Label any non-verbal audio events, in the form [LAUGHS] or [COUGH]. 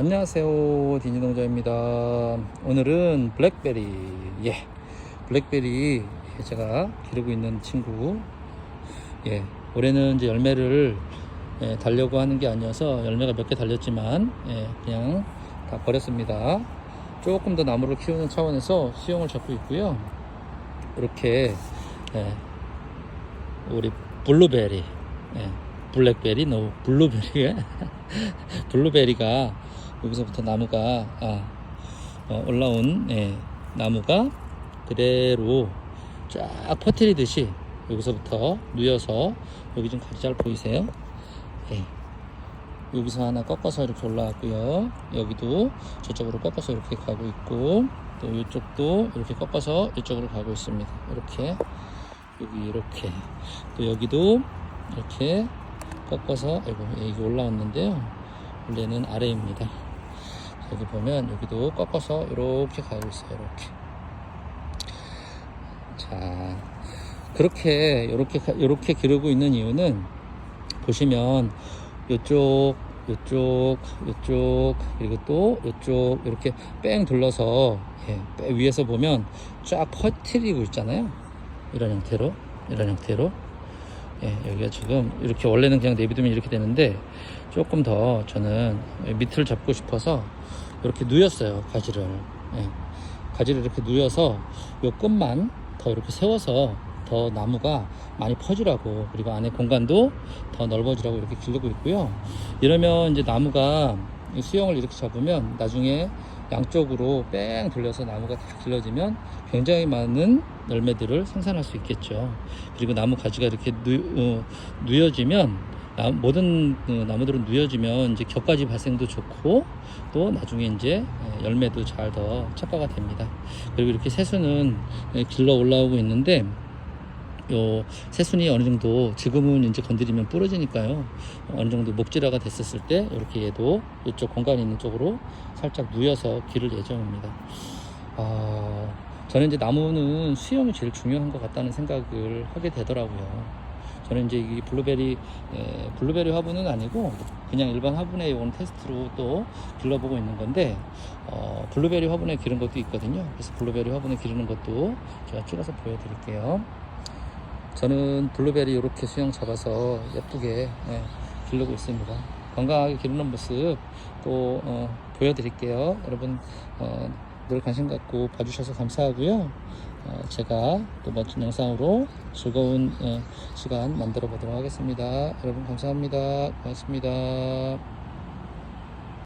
안녕하세요. 디니농장입니다. 오늘은 블랙베리 예 블랙베리 제가 기르고 있는 친구 예 올해는 이제 열매를 예, 달려고 하는 게 아니어서 열매가 몇 개 달렸지만 예, 그냥 다 버렸습니다. 조금 더 나무를 키우는 차원에서 수용을 잡고 있고요. 이렇게 예, 우리 블루베리 예, 블랙베리 노 블루베리가 [LAUGHS] 블루베리가 여기서부터 나무가 아, 어, 올라온 예, 나무가 그대로 쫙 퍼뜨리듯이 여기서부터 누여서 여기 좀 가지 잘 보이세요? 예. 여기서 하나 꺾어서 이렇게 올라왔고요. 여기도 저쪽으로 꺾어서 이렇게 가고 있고 또 이쪽도 이렇게 꺾어서 이쪽으로 가고 있습니다. 이렇게 여기 이렇게 또 여기도 이렇게 꺾어서 아이고 여기 올라왔는데요. 원래는 아래입니다. 여기 보면 여기도 꺾어서 이렇게 가고 있어요. 이렇게. 자, 그렇게 이렇게 이렇게 기르고 있는 이유는 보시면 이쪽 이쪽 이쪽 그리고 또 이쪽 이렇게 뺑 둘러서 예, 빼- 위에서 보면 쫙 퍼뜨리고 있잖아요. 이런 형태로 이런 형태로 예, 여기가 지금 이렇게 원래는 그냥 내비두면 이렇게 되는데 조금 더 저는 밑을 잡고 싶어서 이렇게 누였어요 가지를. 예, 가지를 이렇게 누여서 요 끝만 더 이렇게 세워서 더 나무가 많이 퍼지라고 그리고 안에 공간도 더 넓어지라고 이렇게 기르고 있고요. 이러면 이제 나무가 이 수영을 이렇게 잡으면 나중에 양쪽으로 뺑 돌려서 나무가 다 길러지면 굉장히 많은 열매들을 생산할 수 있겠죠. 그리고 나무 가지가 이렇게 누, 어, 누여지면 나- 모든 어, 나무들은 누여지면 이제 격가지 발생도 좋고 또 나중에 이제 예, 열매도 잘 더 착과가 됩니다. 그리고 이렇게 예, 길러 올라오고 있는데 요 새순이 어느 정도 지금은 이제 건드리면 부러지니까요 어느 정도 목질화가 됐었을 때 이렇게 얘도 이쪽 공간이 있는 쪽으로 살짝 누여서 기를 예정입니다. 아, 저는 이제 나무는 수영이 제일 중요한 것 같다는 생각을 하게 되더라고요. 저는 이제 이 블루베리 에, 블루베리 화분은 아니고 그냥 일반 화분에 온 테스트로 또 길러보고 있는 건데 어, 블루베리 화분에 기른 것도 있거든요. 그래서 블루베리 화분에 기르는 것도 제가 찍어서 보여드릴게요. 저는 블루베리 이렇게 수영 잡아서 예쁘게 예, 기르고 있습니다. 건강하게 기르는 모습 또 어, 보여드릴게요. 여러분 어, 늘 관심 갖고 봐주셔서 감사하고요. 어, 제가 또 멋진 영상으로 즐거운 어, 시간 만들어 보도록 하겠습니다. 여러분 감사합니다. 고맙습니다.